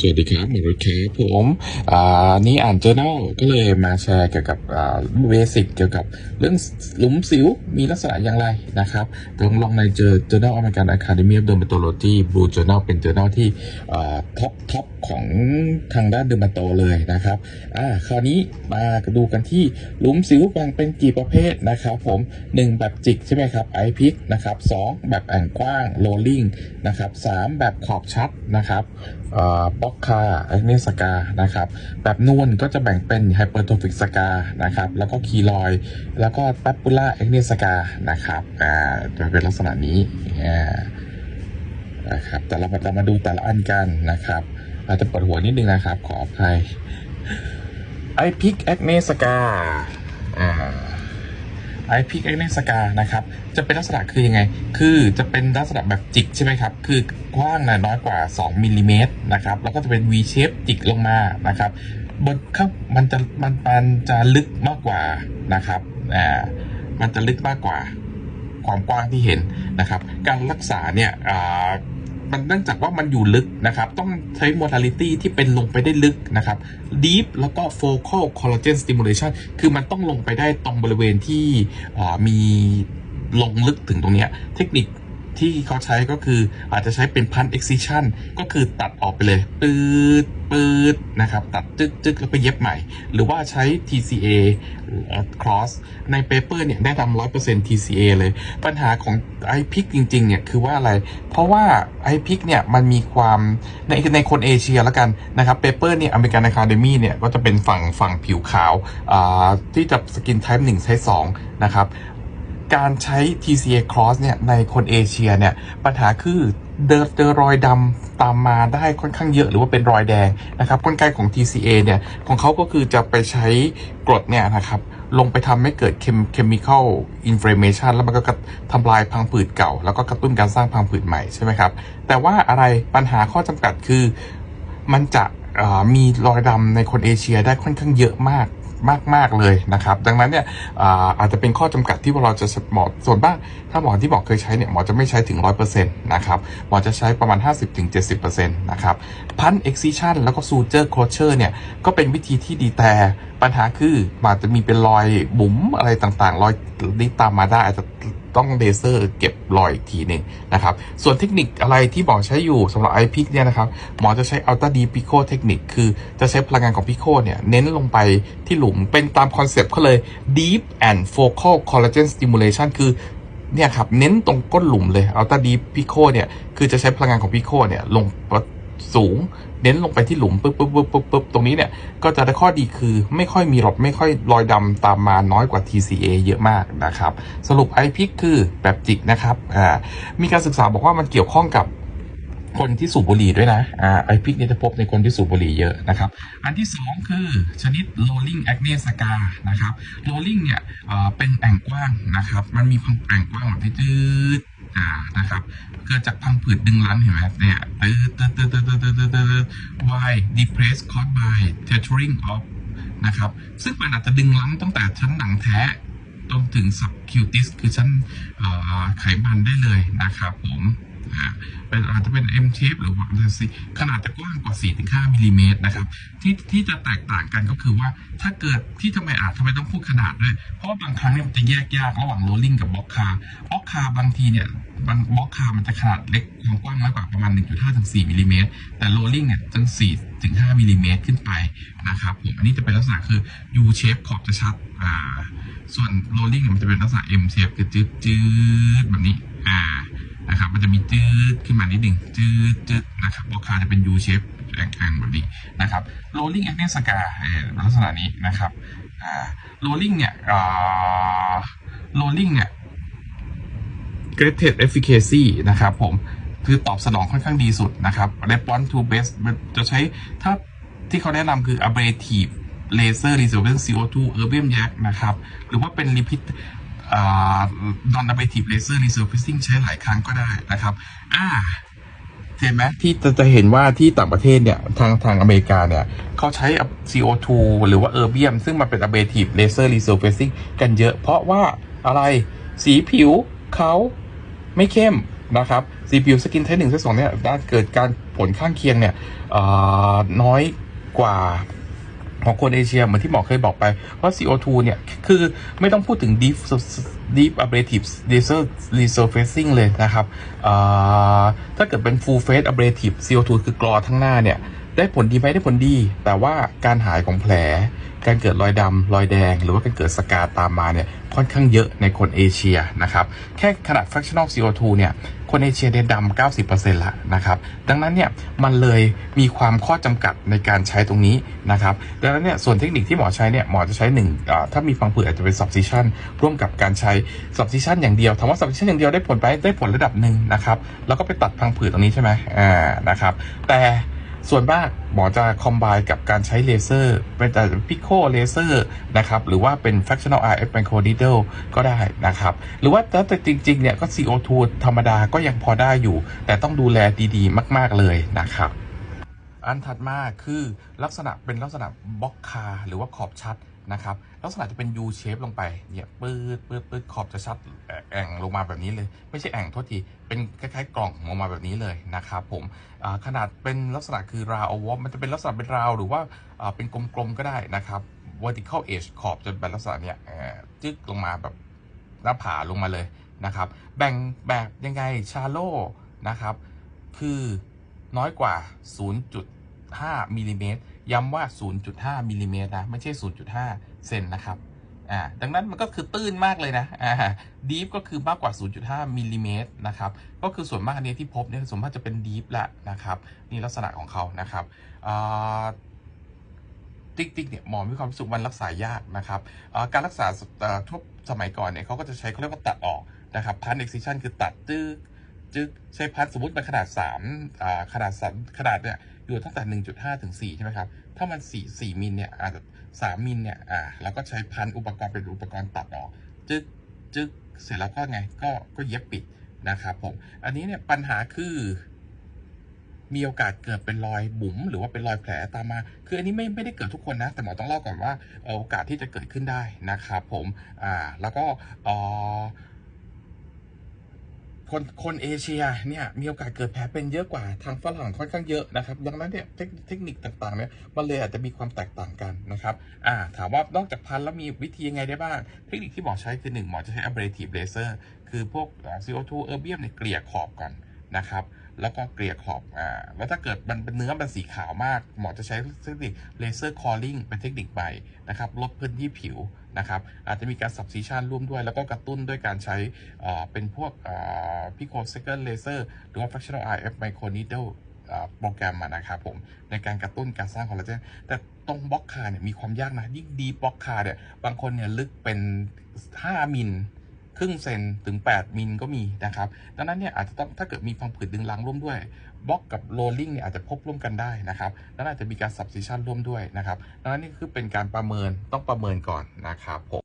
สวัสดีครับหมอรถแคบผมอ่านี่อ่านเจอแนลก็เลยมาแชร์เกี่ยวกับอ่าเบสิกเกี่ยวกับเรื่องหลุมสิวมีลักษณะอย่างไรนะครับต้องลองในเจอ journal American Academy of Dermatology Blue Journal เป็น journal ที่อ่าท็อปท็อปของทางด้านเดอร์มาโตเลยนะครับอ่าคราวนี้มาดูกันที่หลุมสิวแบ่งเป็นกี่ประเภทนะครับผมหนึ่งแบบจิกใช่ไหมครับไอพิกนะครับสองแบบแอ่งกว้าง rolling นะครับสามแบบขอบชัดนะครับบล็อกคาแอเนสกานะครับแบบนวลก็จะแบ่งเป็นไฮเปอร์โทฟิกสกานะครับแล้วก็คีลอยแล้วก็แปปปูล่าแอคเนสกานะครับอ่าจะเป็นลักษณะนี้นะครับแต่เราเรามาดูแต่ละอันกันนะครับ อาจจะปวดหัวนิดนึงนะครับ ขออภัยไอพิกแอคเนสกาอ่าไอพิกแอคเนสกานะครับ จะเป็นลักษณะคือยังไง คือจะเป็นลักษณะแบบจิกใช่ไหมครับ คือกว้างนะน้อยกว่า 2มิลลิเมตรนะครับ แล้วก็จะเป็น V shape จิกลงมานะครับ บนข้างมันจะมันมันจะลึกมากกว่านะครับอ่ามันจะลึกมากกว่า ความกว้างที่เห็นนะครับ การรักษาเนี่ยอ่า มันเนื่องจากว่ามันอยู่ลึกนะครับ ต้องใช้ modality ที่เป็นลงไปได้ลึกนะครับ deep แล้วก็ focal collagen stimulation คือมันต้องลงไปได้ตรงบริเวณที่มีลงลึกถึงตรงนี้ เทคนิค ที่เขาใช้ก็คืออาจจะใช้เป็น punch excision ก็คือตัดออกไปเลยปืดปืดนะครับ ตัดจึกจึกแล้วไปเย็บใหม่ หรือว่าใช้ TCA cross ในเปเปอร์เนี่ยได้ทำร้อยเปอร์เซ็นต์ TCA เลย ปัญหาของ iPic จริงๆเนี่ยคือว่าอะไร เพราะว่า iPic เนี่ยมันมีความในในคนเอเชียแล้วกันนะครับเปเปอร์เนี่ยอเมริกันอะคาเดมีเนี่ยก็จะเป็นฝั่งฝั่งผิวขาวที่จะสกิน type 1 type 2นะครับ การใช้ TCA cross เนี่ยในคนเอเชียเนี่ยปัญหาคือเดินเจอรอยดำตามมาได้ค่อนข้างเยอะหรือว่าเป็นรอยแดงนะครับกลไกของ TCA เนี่ยของเขาก็คือจะไปใช้กรดเนี่ยนะครับลงไปทำให้เกิด chemical inflammation แล้วมันก็ทำลายพังผืดเก่า แล้วก็กระตุ้นการสร้างพังผืดใหม่ใช่ไหมครับ แต่ว่าอะไรปัญหาข้อจำกัดคือมันจะมีรอยดำในคนเอเชียได้ค่อนข้างเยอะมาก มากมากเลยนะครับ ดังนั้นเนี่ยอาอาจจะเป็นข้อจำกัดที่ว่าเราจะหมอส่วนบ้าง ถ้าหมอที่บอกเคยใช้เนี่ยหมอจะไม่ใช้ถึง 100%นะครับหมอจะใช้ประมาณ 50-70%นะครับพันเอ็กซิชันแล้วก็ซูเจอร์โคเชอร์เนี่ยก็เป็นวิธีที่ดีแต่ปัญหาคืออาจจะมีเป็นรอยบุ๋มอะไรต่างๆ รอยนี้ตามมาได้อาจจะ ต้องเลเซอร์เก็บรอยอีกทีหนึ่งนะครับ ส่วนเทคนิคอะไรที่หมอใช้อยู่สำหรับ iPic เนี่ยนะครับหมอจะใช้ Ultra Deep Pico เทคนิคคือจะใช้พลังงานของ Pico เนี่ยเน้นลงไปที่หลุมเป็นตามคอนเซปต์เขาเลย Deep and Focal Collagen Stimulation คือเนี่ยครับเน้นตรงก้นหลุมเลย Ultra Deep Pico เนี่ยคือจะใช้พลังงานของ Pico เนี่ยลง สูง เน้นลงไปที่หลุมปุ๊บปุ๊บปุ๊บปุ๊บปุ๊บตรงนี้เนี่ยก็จะได้ข้อดีคือไม่ค่อยมีหลอดไม่ค่อยรอยดำตามมาน้อยกว่า TCA เยอะมากนะครับ สรุป iPic คือแบบจิกนะครับอ่ามีการศึกษาบอกว่ามันเกี่ยวข้องกับคนที่สูบบุหรี่ด้วยนะอ่า iPic เนี่ยจะพบในคนที่สูบบุหรี่เยอะนะครับ อันที่สองคือชนิด rolling acne scar นะครับ rolling เนี่ยเอ่อเป็นแอ่งกว้างนะครับ มันมีความแอ่งกว้างแบบที่จืดานะครับ เกิดจากพังผืดดึงรั้นเห็นไหมเนี่ยตืดตืดตืดตืดตืดตืดตืด why depressed caused by tearing off นะครับ ซึ่งมันอาจจะดึงรั้นตั้งแต่ชั้นหนังแท้ตรงถึง subcutis คือชั้นไขมันได้เลยนะครับผมอาจจะเป็น M shape หรือว่าขนาดจะกว้างกว่า 4-5มิลิเมตรนะครับที่ที่จะแตกต่างกันก็คือว่าถ้าเกิดที่ทำไมอาจทำไมต้องพูดขนาดด้วย เพราะบางครั้งเนี่ยมันจะแยกยากระหว่างโรลลิ่งกับบ็อกคาบ็อกคาบางทีเนี่ย บางบล็อกคามันจะขนาดเล็กความกว้างน้อยกว่าประมาณ 1.5ถึง4มิลลิเมตรแต่โรลลิ่งเนี่ยตั้ง4ถึง5มิลลิเมตรขึ้นไปนะครับผมอันนี้จะเป็นลักษณะคือ U shape ขอบจะชัดอ่าส่วน rolling เนี่ยมันจะเป็นลักษณะ M shape คือจืดจืดแบบนี้อ่านะครับมันจะมีจืดขึ้นมานิดหนึ่งจืดจืดนะครับบล็อกคาจะเป็น U shape แองๆแบบนี้นะครับ rolling acne scar เอ่อลักษณะนี้นะครับอ่า rolling เนี่ยอ่า rolling เนี่ย greatest efficacy นะครับผมคือตอบสนองค่อนข้างดีสุดนะครับ response to best จะใช้ถ้าที่เขาแนะนำคือ ablative laser resolving CO2 erbium yak นะครับ หรือว่าเป็น repeat อ่า non ablative laser resurfacing ใช้หลายครั้งก็ได้นะครับ อ่าเห็นไหมที่จะจะเห็นว่าที่ต่างประเทศเนี่ยทางทางอเมริกาเนี่ยเขาใช้ CO2 หรือว่าเออร์เบียมซึ่งมันเป็น ablative laser resurfacing กันเยอะ เพราะว่าอะไรสีผิวเขา ไม่เข้มนะครับ CPU สกินเทสหนึ่งเทสสองเนี่ยได้เกิดการผลข้างเคียงเนี่ยน้อยกว่าของคนเอเชียเหมือนที่หมอเคยบอกไปว่า CO2 เนี่ยคือไม่ต้องพูดถึง deep deep abrasive laser resurfacing เลยนะครับถ้าเกิดเป็น full face abrasive CO2 คือกรอทั้งหน้าเนี่ย ได้ผลดีไหมได้ผลดี แต่ว่าการหายของแผล การเกิดรอยดำรอยแดง หรือว่าการเกิดสกาตามมาเนี่ยค่อนข้างเยอะในคนเอเชียนะครับ แค่ขนาด fractional CO2 เนี่ยคนเอเชียเนี่ยดำ90%ละนะครับ ดังนั้นเนี่ยมันเลยมีความข้อจำกัดในการใช้ตรงนี้นะครับ ดังนั้นเนี่ยส่วนเทคนิคที่หมอใช้เนี่ยหมอจะใช้หนึ่งอ่าถ้ามีฟังผืดอาจจะเป็น subcision ร่วมกับการใช้ subcision อย่างเดียวถามว่า subcision อย่างเดียวได้ผลไปได้ผลระดับหนึ่งนะครับ แล้วก็ไปตัดพังผืดตรงนี้ใช่ไหมอ่านะครับ แต่ ส่วนมากหมอจะคอมไบกับการใช้เลเซอร์เป็นแต่พิโคเลเซอร์นะครับหรือว่าเป็น fractional RF micro needle ก็ได้นะครับ หรือว่าแต่จริงๆเนี่ยก็ CO2 ธรรมดาก็ยังพอได้อยู่ แต่ต้องดูแลดีๆ มากๆเลยนะครับ อันถัดมาคือลักษณะเป็นลักษณะบล็อกคาหรือว่าขอบชัด นะครับลักษณะจะเป็น U shape ลงไปเนี่ยปืดปืดปืดขอบจะชัดแอ่งลงมาแบบนี้เลย ไม่ใช่แอ่งโทษทีเป็นคล้ายๆกล่องลงมาแบบนี้เลยนะครับผมขนาดเป็นลักษณะคือราววอมันจะเป็นลักษณะเป็นราวหรือว่าเป็นกลมๆก็ได้นะครับ vertical edge ขอบจะเป็นลักษณะเนี้ยจึ๊กลงมาแบบหน้าผาลงมาเลยนะครับ แบ่งแบบยังไงชาโลนะครับ คือน้อยกว่า 0.5มิลลิเมตร ย้ำว่า 0.5มิลลิเมตรนะ ไม่ใช่ 0.5 เซนนะครับ อ่า ดังนั้นมันก็คือตื้นมากเลยนะ อ่าดีฟก็คือมากกว่า 0.5มิลลิเมตรนะครับ ก็คือส่วนมากอันนี้ที่พบเนี่ยส่วนมากจะเป็นดีฟละนะครับ นี่ลักษณะของเขานะครับ อ่าติ๊กติ๊กเนี่ยหมอมีความรู้สึกมันรักษายากนะครับอ่าการรักษาทั่วสมัยก่อนเนี่ยเขาก็จะใช้เขาเรียกว่าตัดออกนะครับพันเอ็กซิชันคือตัดจึ๊กจึ๊กใช้พันสมมติมันขนาด3อ่าขนาดสามขนาดเนี่ย อยู่ตั้งแต่ 1.5 ถึง 4 ใช่ไหมครับ ถ้ามัน 4 4มิลเนี่ยอาจจะ3มิลเนี่ยอ่าเราก็ใช้พันอุปกรณ์เป็นอุปกรณ์ตัดออก จึ๊กจึ๊กเสร็จแล้วก็ไงก็ก็เย็บปิดนะครับผม อันนี้เนี่ยปัญหาคือมีโอกาสเกิดเป็นรอยบุ๋มหรือว่าเป็นรอยแผลตามมา คืออันนี้ไม่ไม่ได้เกิดทุกคนนะ แต่หมอต้องเล่าก่อนว่าโอกาสที่จะเกิดขึ้นได้นะครับผม อ่า แล้วก็อ่อ คนคนเอเชียเนี่ยมีโอกาสเกิดแผลเป็นเยอะกว่าทางฝรั่งค่อนข้างเยอะนะครับ ดังนั้นเนี่ยเทคเทคนิคต่างๆเนี่ยมันเลยอาจจะมีความแตกต่างกันนะครับอ่าถามว่านอกจากพันแล้วมีวิธียังไงได้บ้าง เทคนิคที่หมอใช้คือหนึ่งหมอจะใช้ abrasive laser คือพวกอ่า CO2 erbium เนี่ยเกลี่ยขอบก่อนนะครับ แล้วก็เกลี่ยขอบอ่าแล้วถ้าเกิดมันเป็นเนื้อมันสีขาวมาก หมอจะใช้เทคนิคเลเซอร์คอลลิ่งเป็นเทคนิคใหม่นะครับลดพื้นที่ผิวนะครับอาจจะมีการ subcision ร่วมด้วย แล้วก็กระตุ้นด้วยการใช้อ่าเป็นพวกอ่า picosecond laser หรือว่า fractional RF micro needle อ่าโปรแกรมนะครับผมในการกระตุ้นการสร้างคอลลาเจนแต่ตรงบล็อกคาเนี่ยมีความยากนะยิ่งดีบล็อกคาเนี่ยบางคนเนี่ยลึกเป็น 5 มิล ครึ่งเซนถึง 8 มิลก็มีนะครับ ดังนั้นเนี่ยอาจจะต้องถ้าเกิดมีฟังผืดดึงลังร่วมด้วยบล็อกกับโรลลิ่งเนี่ยอาจจะพบร่วมกันได้นะครับแล้วอาจจะมีการ subcision ร่วมด้วยนะครับดังนั้นนี่คือเป็นการประเมินต้องประเมินก่อนนะครับผม